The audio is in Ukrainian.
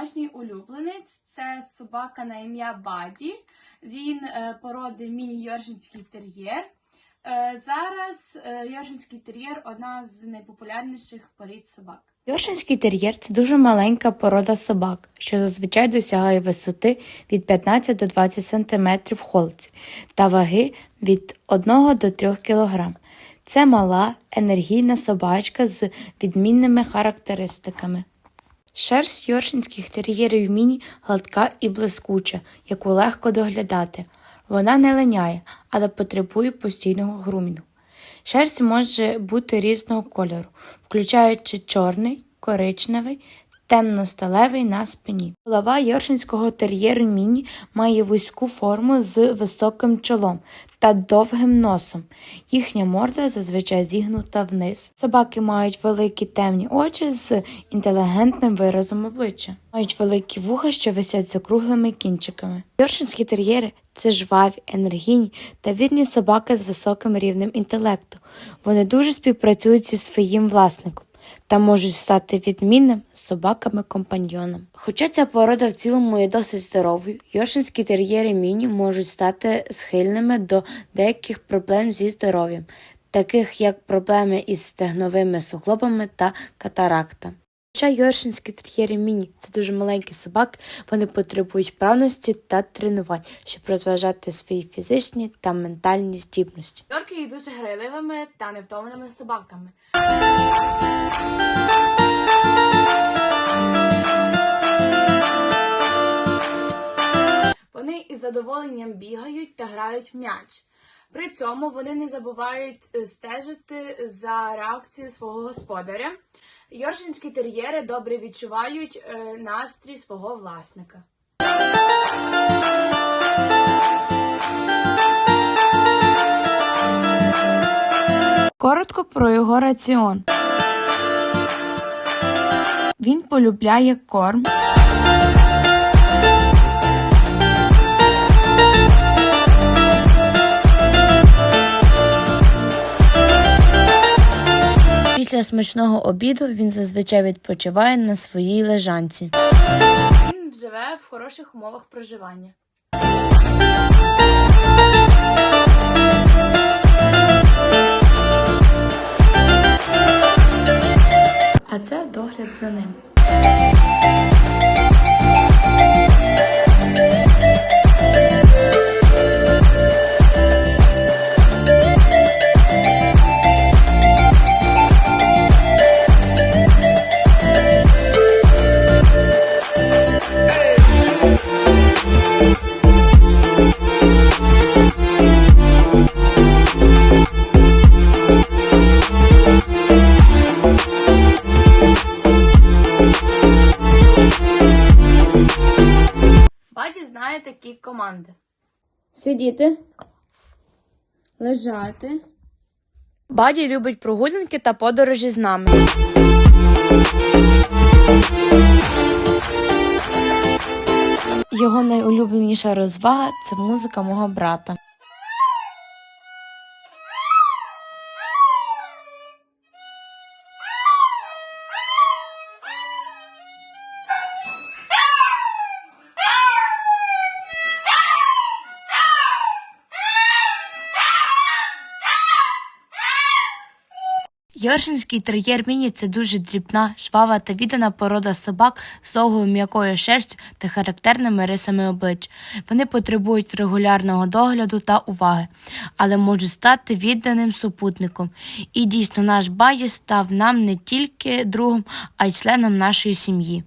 Домашній улюбленець. Це собака на ім'я Баді. Він е, породи міні-йоршинський тер'єр. Е, зараз е, йоршинський тер'єр одна з найпопулярніших порід собак. Йоршинський тер'єр це дуже маленька порода собак, що зазвичай досягає висоти від 15 до 20 см в холці та ваги від 1 до 3 кг. Це мала енергійна собачка з відмінними характеристиками. Шерсть йоршинських тер'єрів міні гладка і блискуча, яку легко доглядати. Вона не линяє, але потребує постійного грумінгу. Шерсть може бути різного кольору, включаючи чорний, коричневий, темно-сталевий на спині. Голова йоршинського тер'єру міні має вузьку форму з високим чолом та довгим носом. Їхня морда зазвичай зігнута вниз. Собаки мають великі темні очі з інтелігентним виразом обличчя. Мають великі вуха, що висять за круглими кінчиками. Йоршинські тер'єри це жваві, енергійні та вірні собаки з високим рівнем інтелекту. Вони дуже співпрацюють зі своїм власником та можуть стати відмінним собаками-компаньйоном. Хоча ця порода в цілому є досить здоровою, йоршинські тер'єри міні можуть стати схильними до деяких проблем зі здоров'ям, таких як проблеми із стегновими суглобами та катаракта. Хоча йоршинські тер'єри міні це дуже маленькі собаки, вони потребують вправності та тренувань, щоб розважати свої фізичні та ментальні здібності. Йорки є дуже грайливими та невтомними собаками. Вони із задоволенням бігають та грають в м'яч. При цьому вони не забувають е, стежити за реакцією свого господаря. Йоршинські тер'єри добре відчувають е, настрій свого власника. Коротко про його раціон. Він полюбляє корм. Після смачного обіду він зазвичай відпочиває на своїй лежанці. Він живе в хороших умовах проживання. А це догляд за ним. Знає такі команди. Сидіти, лежати, Баді любить прогулянки та подорожі з нами. Його найулюбленіша розвага це музика мого брата. Йоршинський тер'єр міні це дуже дрібна, жвава та віддана порода собак з довгою м'якою шерстю та характерними рисами облич. Вони потребують регулярного догляду та уваги, але можуть стати відданим супутником. І дійсно наш баді став нам не тільки другом, а й членом нашої сім'ї.